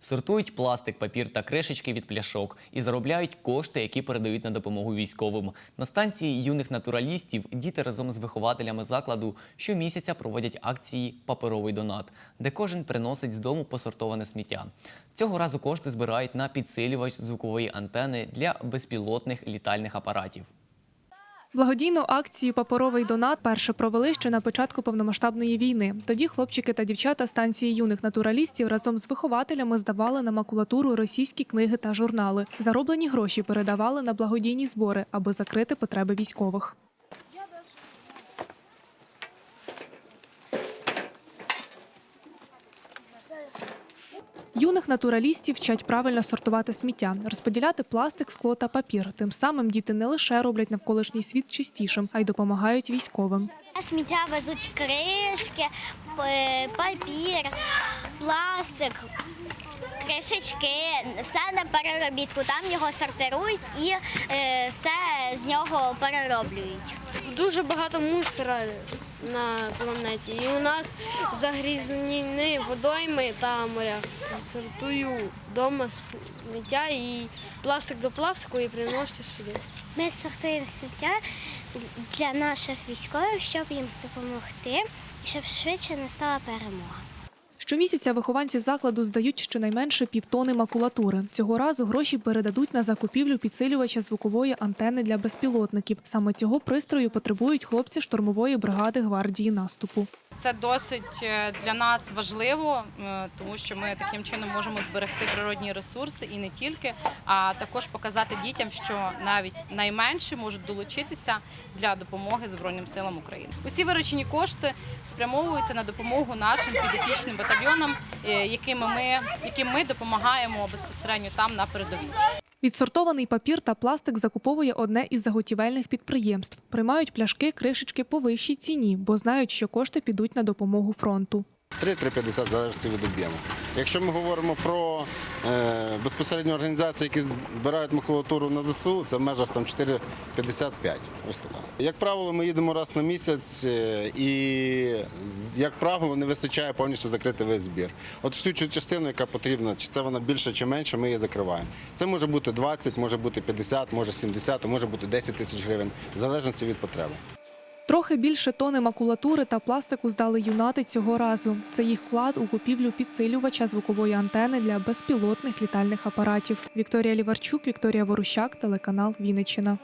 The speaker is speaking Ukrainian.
Сортують пластик, папір та кришечки від пляшок і заробляють кошти, які передають на допомогу військовим. На станції юних натуралістів діти разом з вихователями закладу щомісяця проводять акції Паперовий донат, де кожен приносить з дому посортоване сміття. Цього разу кошти збирають на підсилювач звукової антени для безпілотних літальних апаратів. Благодійну акцію Паперовий донат перше провели ще на початку повномасштабної війни. Тоді хлопчики та дівчата станції юних натуралістів разом з вихователями здавали на макулатуру російські книги та журнали. Зароблені гроші передавали на благодійні збори, аби закрити потреби військових. Юних натуралістів вчать правильно сортувати сміття, розподіляти пластик, скло та папір. Тим самим діти не лише роблять навколишній світ чистішим, а й допомагають військовим. Сміття везуть кришки, папір, пластик, кришечки, все на переробітку. Там його сортирують і е, все з нього перероблюють. Дуже багато мусора на планеті. І у нас загрізнені водойми та моря. Сортую вдома сміття і пластик до пластику і приношу сюди. Ми сортуємо сміття для наших військових, щоб їм допомогти, і щоб швидше настала перемога. Щомісяця вихованці закладу здають щонайменше півтони макулатури. Цього разу гроші передадуть на закупівлю підсилювача звукової антени для безпілотників. Саме цього пристрою потребують хлопці штурмової бригади гвардії наступу. Це досить е, для нас важливо, е, тому що ми таким чином можемо зберегти природні ресурси і не тільки, а також показати дітям, що навіть найменші можуть долучитися для допомоги Збройним силам України. Усі виручені кошти спрямовуються на допомогу нашим підопічним батальйонам, е, якими ми яким ми допомагаємо безпосередньо там на передовій. Відсортований папір та пластик закуповує одне із заготівельних підприємств. Приймають пляшки, кришечки по вищій ціні, бо знають, що кошти підуть на допомогу фронту. 3-3,50 залежить від об'єму. Якщо ми говоримо про е, безпосередньо організації, які збирають макулатуру на ЗСУ, це в межах там 4,55. Ось така. Як правило, ми їдемо раз на місяць е, і, як правило, не вистачає повністю закрити весь збір. От всю цю частину, яка потрібна, чи це вона більше чи менше, ми її закриваємо. Це може бути 20, може бути 50, може 70, а може бути 10 тисяч гривень, в залежності від потреби. Трохи більше тони макулатури та пластику здали юнати цього разу. Це їх вклад у купівлю підсилювача звукової антени для безпілотних літальних апаратів. Вікторія Ліварчук, Вікторія Ворущак, телеканал Вінниччина.